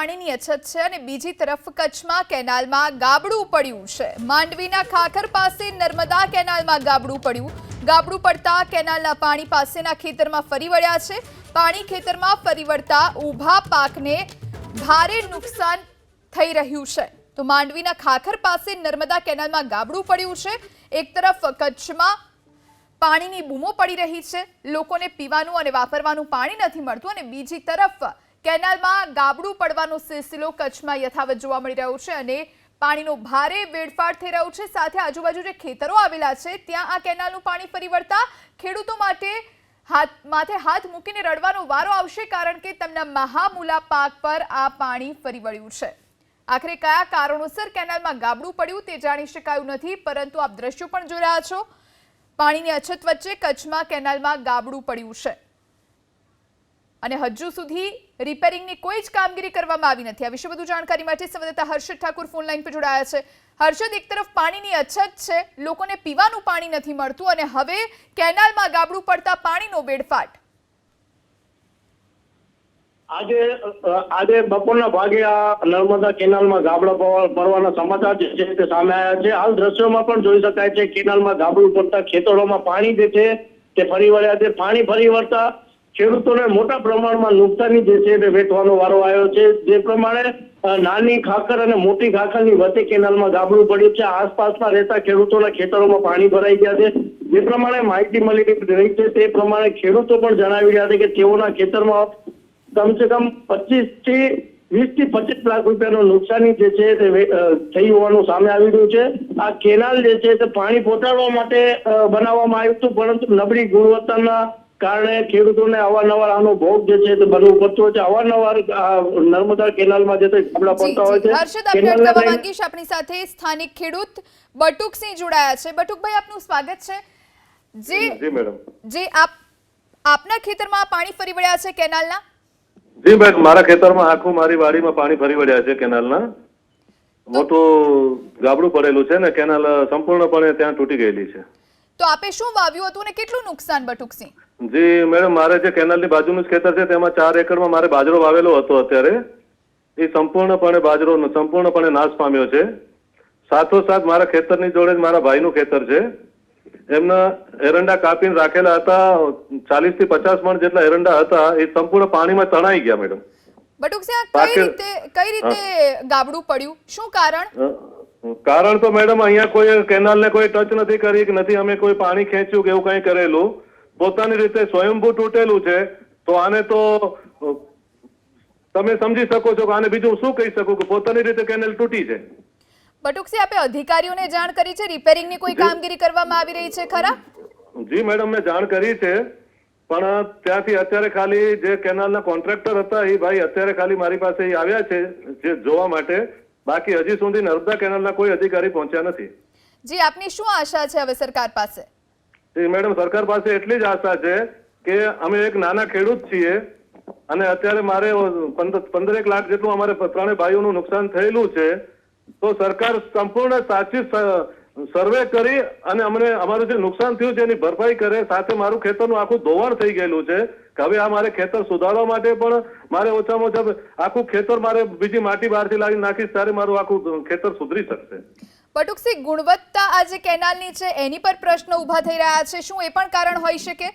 પાણીની અછત છે અને બીજી તરફ કચ્છમાં કેનાલમાં ગાબડું પડ્યું છે. માંડવીના ખાખર પાસે નર્મદા કેનાલમાં ગાબડું પડ્યું. ગાબડું પડતા કેનાલના પાણી પાસેના ખેતરમાં ફરી વળ્યા છે. પાણી ખેતરમાં ફરી વળતા ઊભા પાકને ભારે નુકસાન થઈ રહ્યું છે. તો માંડવીના ખાખર પાસે નર્મદા કેનાલમાં ગાબડું પડ્યું છે. એક તરફ કચ્છમાં પાણીની બૂમો પડી રહી છે. લોકોને પીવાનું અને વાપરવાનું પાણી નથી મળતું અને બીજી તરફ કેનાલમાં ગાબડું પડવાનો સિલસિલો કચ્છમાં યથાવત જોવા મળી રહ્યો છે અને પાણીનો ભારે વેડફાટ થઈ રહ્યો છે. સાથે આજુબાજુ જે ખેતરો આવેલા છે, ત્યાં આ કેનાલનું પાણી ફરી વળતા ખેડૂતો માટે હાથ, માથે હાથ મૂકીને રડવાનો વારો આવશે કારણ કે તેમના મહામૂલા પાક પર આ પાણી ફરી વળ્યું છે. આખરે કયા કારણોસર કેનાલમાં ગાબડું પડ્યું તે જાણી શકાયું નથી, પરંતુ આપ દ્રશ્યો પણ જોઈ રહ્યા છો. પાણીની અછત વચ્ચે કચ્છમાં કેનાલમાં ગાબડું પડ્યું છે. અને હજુ સુધી રિપેરિંગની કોઈ જ કામગીરી કરવામાં આવી નથી. આ વિશે વધુ જાણકારી માટે સંવાદદાતા હર્ષદ ઠાકુર ફોન લાઈન પર જોડાયા છે. હર્ષદ, એક તરફ પાણીની અછત છે, લોકોને પીવાનું પાણી નથી મળતું અને હવે કેનાલમાં ગાબડું પડતા પાણીનો બેડફાટ. આજે આજે બપોરના ભાગે આ નર્મદા કેનાલમાં ગાબડા ભરવાના સમાચાર જે છે તે સામે આવ્યા છે. હાલ દ્રશ્યોમાં પણ જોઈ શકાય છે, કેનાલમાં ગાબડું પડતા ખેતરોમાં પાણી જે છે તે ફરી વળ્યા છે. પાણી ફરી વળતા ખેડૂતોને મોટા પ્રમાણમાં નુકસાની જે છે તે વેઠવાનો વારો આવ્યો છે. જે પ્રમાણે નાની ખાખર અને મોટી ખાખરની વચ્ચે કેનાલમાં ગાબડું પડ્યું છે. આસપાસમાં રહેતા ખેડૂતોના ખેતરોમાં પાણી ભરાઈ ગયા છે. જે પ્રમાણે માહિતી મળી રહી છે તે પ્રમાણે ખેડૂતો પણ જણાવી રહ્યા છે કે તેઓના ખેતરમાં કમસે કમ પચીસથી વીસથી પચીસ લાખ રૂપિયાનું નુકસાની જે છે તે થઈ હોવાનું સામે આવી રહ્યું છે. આ કેનાલ જે છે તે પાણી પહોંચાડવા માટે બનાવવામાં આવ્યું હતું, પરંતુ નબળી ગુણવત્તાના કારણે ખેડૂતોને અવારનવાર આનો ભોગ જે છે તે બનવું પડતું હોય છે. અવારનવાર નર્મદા કેનાલમાં જે તે ગાબડા પડતા હોય છે હર્ષદ અપડેટ કેનાલને કરવા માંગીશ આપણી સાથે સ્થાનિક ખેડૂત બટુકસિંહ જોડાયા છે. બટુકભાઈ આપનું સ્વાગત છે. જે જી મેડમ. જે આપ આપના ખેતરમાં પાણી ફરી વળ્યા છે કેનાલના? જી મેડમ મારા ખેતરમાં આખું મારી વાડીમાં પાણી ફરી વળ્યા છે કેનાલના. મોટું ગાબડું પડેલું છે ને કેનાલ સંપૂર્ણપણે ત્યાં તૂટી ગયેલી છે. તો આપે શું વાવ્યું હતું અને કેટલું નુકસાન બટુકસિંહ જી મેડમ મારે જે કેનાલની બાજુનું જ ખેતર છે તેમાં ચાર એકરમાં મારે બાજરો વાવેલો હતો અત્યારે. એ સંપૂર્ણપણે બાજરો સંપૂર્ણપણે નાશ પામ્યો છે. સાથોસાથ મારા ખેતરની જોડે જ મારા ભાઈનું ખેતર છે. એમના એરંડા કાપીને રાખેલા હતા ચાલીસથી પચાસ મણ જેટલા એરંડા હતા એ સંપૂર્ણ પાણીમાં તણાઈ ગયા મેડમ. બટુકસિંહ આ કઈ રીતે કઈ રીતે ગાબડું પડ્યું? શું કારણ? કારણ તો મેડમ અહીંયા કોઈ કેનાલને કોઈ ટચ નથી કરી કે નથી અમે કોઈ પાણી ખેંચ્યું કે એવું કંઈ કરેલું. પોતાની રીતે સ્વયંભૂ તૂટેલું છે. તો આને તો તમે સમજી શકો છો કે આને બીજું શું કહી શકું કે પોતાની રીતે કેનાલ તૂટી છે. બટુકસી આપે અધિકારીઓને જાણ કરી છે? રિપેરિંગની કોઈ કામગીરી કરવામાં આવી રહી છે ખરા? જી મેડમ મેં જાણ કરી છે. પણ ત્યાંથી અત્યારે ખાલી જે કેનાલના કોન્ટ્રાક્ટર હતા એ ભાઈ અત્યારે ખાલી મારી પાસે આવ્યા છે જે જોવા માટે. બાકી હજી સુધી નર્મદા કેનાલના કોઈ અધિકારી પહોંચ્યા નથી. જી આપની શું આશા છે હવે સરકાર પાસે? જી મેડમ સરકાર પાસે એટલી જ આશા છે કે અમે એક નાના ખેડૂત છીએ અને અત્યારે મારે પંદર પંદરેક લાખ જેટલું અમારે ત્રણેય ભાઈઓનું નુકસાન થયેલું છે તો સરકાર સંપૂર્ણ સાચી સર્વે કરી અને અમને અમારું જે નુકસાન થયું છે એની ભરપાઈ કરે સાથે મારું ખેતરનું આખું ધોવાણ થઈ ગયેલું છે. કે હવે આ મારે ખેતર સુધારવા માટે પણ મારે ઓછામાં ઓછા આખું ખેતર મારે બીજી માટી બહારથી લાવી નાખીશ ત્યારે મારું આખું ખેતર સુધરી શકશે. બટુકસિંહ ગુણવત્તા આ જે કેનાલની છે એની પર પ્રશ્ન ઊભા થઈ રહ્યા છે. શું એ પણ કારણ હોઈ શકે?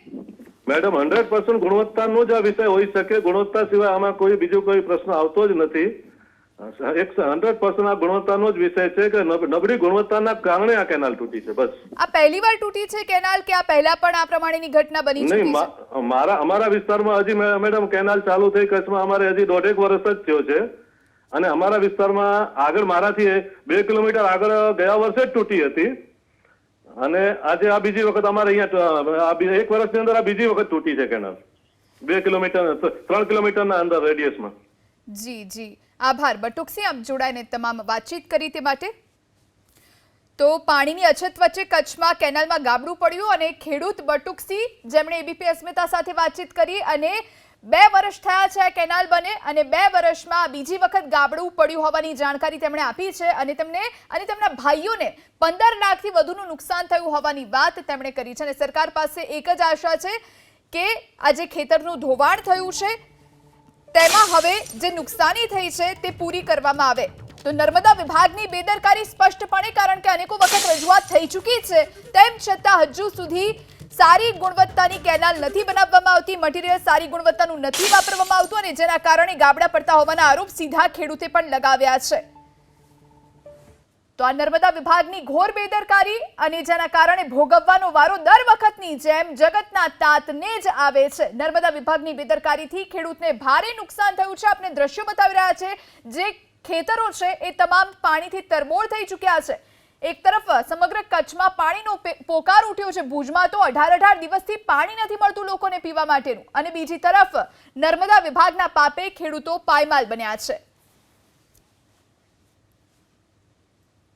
મેડમ હંડ્રેડ પર્સન્ટ ગુણવત્તાનો જ આ વિષય હોઈ શકે. ગુણવત્તા સિવાય આમાં કોઈ બીજો કોઈ પ્રશ્ન આવતો જ નથી. એક હંડ્રેડ પર્સન્ટ આ ગુણવત્તાનો જ વિષય છે કે નબળી ગુણવત્તાના કારણે આ કેનાલ તૂટી છે બસ. આ પહેલી વાર તૂટી છે કેનાલ કે આ પહેલા પણ આ પ્રમાણેની ઘટના બની છે? મારા અમારા વિસ્તારમાં હજી મેડમ કેનાલ ચાલુ થઈ કચ્છમાં અમારે હજી દોઢેક વર્ષ જ થયો છે. અને અમારા વિસ્તારમાં આગળ મારાથી બે કિલોમીટર આગળ ગયા વર્ષે જ તૂટી હતી. અને આજે આ બીજી વખત અમારે અહીંયા એક વર્ષની અંદર આ બીજી વખત તૂટી છે કેનાલ. બે કિલોમીટર ત્રણ કિલોમીટરના અંદર રેડિયસમાં જી જી. આભાર. બટુકસિંહ આપ જોડાઈને તમામ વાતચીત કરી તે માટે. તો પાણીની અછત વચ્ચે કચ્છમાં કેનાલમાં ગાબડું પડ્યું અને ખેડૂત બટુકસિંહ જેમણે એબીપી, અસ્મિતા સાથે વાતચીત કરી અને બે વર્ષ થયા છે કેનાલ બને અને બે વર્ષમાં બીજી વખત ગાબડું પડ્યું હોવાની જાણકારી તેમણે આપી છે અને તેમને અને તેમના ભાઈઓને પંદર લાખથી વધુનું નુકસાન થયું હોવાની વાત તેમણે કરી છે અને સરકાર પાસે એક જ આશા છે કે આ જે ખેતરનું ધોવાણ થયું છે. તેમાં હવે જે નુકસાની થઈ છે તે પૂરી કરવામાં આવે. તો નર્મદા વિભાગની બેદરકારી સ્પષ્ટપણે, કારણ કે અનેકો વખત રજૂઆત થઈ ચૂકી છે, તેમ છતાં હજુ સુધી સારી ગુણવત્તાની કેનાલ નથી બનાવવામાં આવતી, મટીરીયલ સારી ગુણવત્તાનું નથી વાપરવામાં આવતું અને જેના કારણે ગાબડા પડતા હોવાના આરોપ સીધા ખેડૂતે પણ લગાવ્યા છે. તો આ નર્મદા વિભાગની ઘોર બેદરકારી અને જેના કારણે ભોગવવાનો વારો દર વખતની જેમ જગતના તાતને જ આવે છે. નર્મદા વિભાગની બેદરકારીથી ખેડૂતને ભારે નુકસાન થયું છે. આપણે દ્રશ્યો બતાવી રહ્યા છે. જે ખેતરો છે એ તમામ પાણીથી તરબોળ થઈ ચૂક્યા છે. એક તરફ, સમગ્ર કચ્છમાં પાણીનો પોકાર ઉઠ્યો છે ભુજમાં તો અઢાર અઢાર દિવસથી પાણી નથી મળતું લોકોને પીવા માટેનું. અને બીજી તરફ, નર્મદા વિભાગના પાપે ખેડૂતો પાયમાલ બન્યા છે.